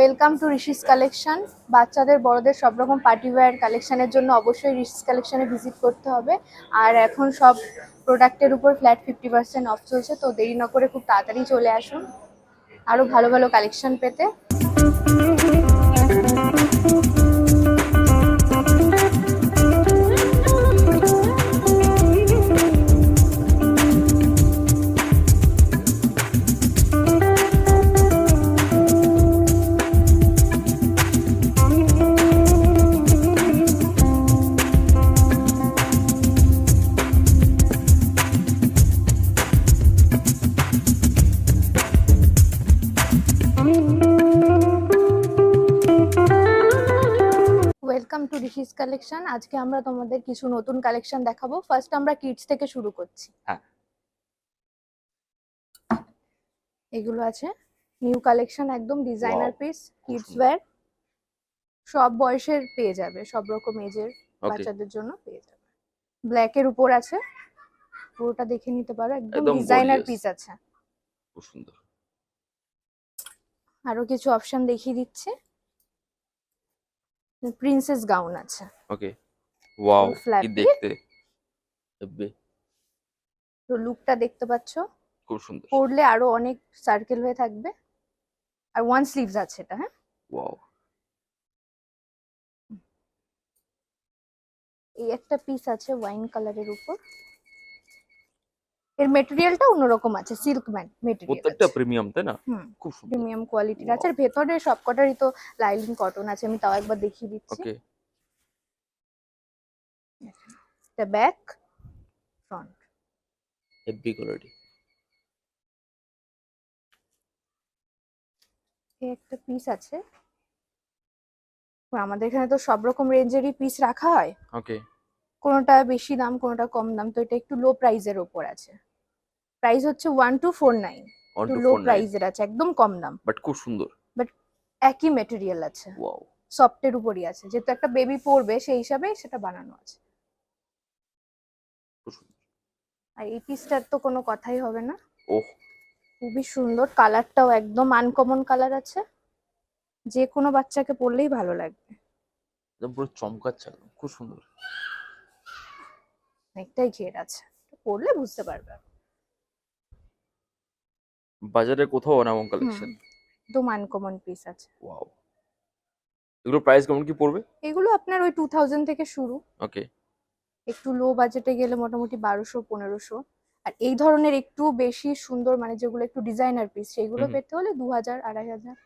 Welcome to ঋষিস collection বাচ্চাদের, বড়দের সব রকম পার্টি ওয়্যার কালেকশনের জন্য অবশ্যই ঋষিস কালেকশনে ভিজিট করতে হবে। আর এখন সব প্রোডাক্টের উপর ফ্ল্যাট ফিফটি পার্সেন্ট অফ চলছে, তো দেরি না করে খুব তাড়াতাড়ি চলে আসুন। আরও ভালো ভালো কালেকশন পেতে। ওয়েলকাম টু ঋষিস কালেকশন আজকে আমরা তোমাদের কিছু নতুন কালেকশন দেখাবো। ফার্স্ট আমরা কিডস থেকে শুরু করছি। হ্যাঁ। এগুলো আছে। নিউ কালেকশন একদম ডিজাইনার পিস কিডস ওয়্যার সব বয়সের পেয়ে যাবে সব রকম এজের বাচ্চাদের জন্য পেয়ে যাবে। ব্ল্যাক এর উপর আছে। পুরোটা দেখে নিতে পারো। একদম একদম ডিজাইনার পিস আছে। খুব সুন্দর। আরও কিছু অপশন দেখিয়ে দিচ্ছে। প্রিন্সেস গাউন আছে। ওকে ওয়াও কি দেখতে? তো লুকটা দেখতে পাচ্ছ? খুব সুন্দর। পরলে আরও অনেক সার্কেল হয়ে থাকবে। আর ওয়ান স্লিভস আছে এটা হ্যাঁ? ওয়াও এই একটা পিস আছে ওয়াইন কালারের উপর। এর মেটেরিয়ালটা অন্যরকম আছে সিল্ক ম্যান মেটেরিয়াল প্রত্যেকটা প্রিমিয়াম তাই না? খুব সুন্দর। প্রিমিয়াম কোয়ালিটির আছে। আর ভেতরে সবকটারই তো লাইলিন কটন আছে আমি তাও একবার দেখিয়ে দিচ্ছি। ওকে এটা ব্যাক ফ্রন্ট হেভি কোয়ালিটি একটা পিস আছে। আমাদের এখানে তো সব রকম রেঞ্জেরই পিস রাখা হয়। ওকে কোনোটা বেশি দাম কোনোটা কম দাম তো এটা একটু লো প্রাইজের ওপর আছে। প্রাইস হচ্ছে ওয়ান টু ফোর নাইন একটু লো প্রাইজের আছে একদম কম দাম। বাট খুব সুন্দর। বাট একই মেটেরিয়াল আছে। ওয়াও সফটের উপরই আছে। যেহেতু একটা বেবি পড়বে সেই হিসাবে সেটা বানানো আছে। আর এই পিসটার তো কোনো কথাই হবে না। ওহ। খুবই সুন্দর। কালারটাও একদম আনকমন কালার আছে। যে কোনো বাচ্চাকে পরলেই ভালো লাগবে। একদম পুরো চমকাচ্ছে খুব সুন্দর। অনেকটাই ঘের আছে। বুঝতে পারবে। বাজারে কোথাও না এমন কালেকশন একদম আনকমন পিস আছে। ওয়াও এগুলো প্রাইস কেমন কি পড়বে? এগুলো আপনার ওই টু থাউজেন্ড থেকে শুরু। ওকে একটু লো বাজেটে গেলে মোটামুটি বারোশো পনেরোশো। আর এই ধরনের একটু বেশি সুন্দর মানে যেগুলো একটু ডিজাইনার পিস হুম। পেতে হলে দু হাজার আড়াই হাজার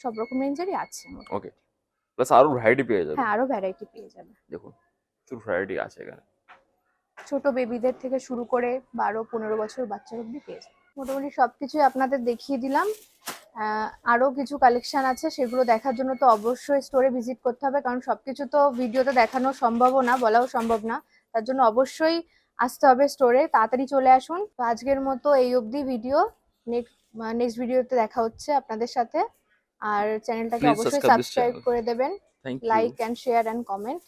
সব রকম রেঞ্জেরই আছে ওকে প্লাস আরও ভ্যারাইটি পেয়ে যাবে। হ্যাঁ আরও ভ্যারাইটি পেয়ে যাবে। দেখুন প্রচুর ভ্যারাইটি আছে এখানে। ছোট বেবিদের থেকে শুরু করে বারো পনেরো বছর বাচ্চা অব্দি পেয়ে যাবে মোটামুটি সবকিছুই আপনাদের দেখিয়ে দিলাম। আহ, আরও কিছু কালেকশন আছে সেগুলো দেখার জন্য তো অবশ্যই স্টোরে ভিজিট করতে হবে কারণ সবকিছু তো ভিডিওতে দেখানো সম্ভবও না বলাও সম্ভব না। তার জন্য অবশ্যই আসতে হবে স্টোরে তাড়াতাড়ি চলে আসুন। তো আজকের মতো এই অবধি ভিডিও নেক্সট নেক্সট ভিডিওতে দেখা হচ্ছে আপনাদের সাথে। আর চ্যানেলটাকে অবশ্যই সাবস্ক্রাইব করে দেবেন। Like and share and comment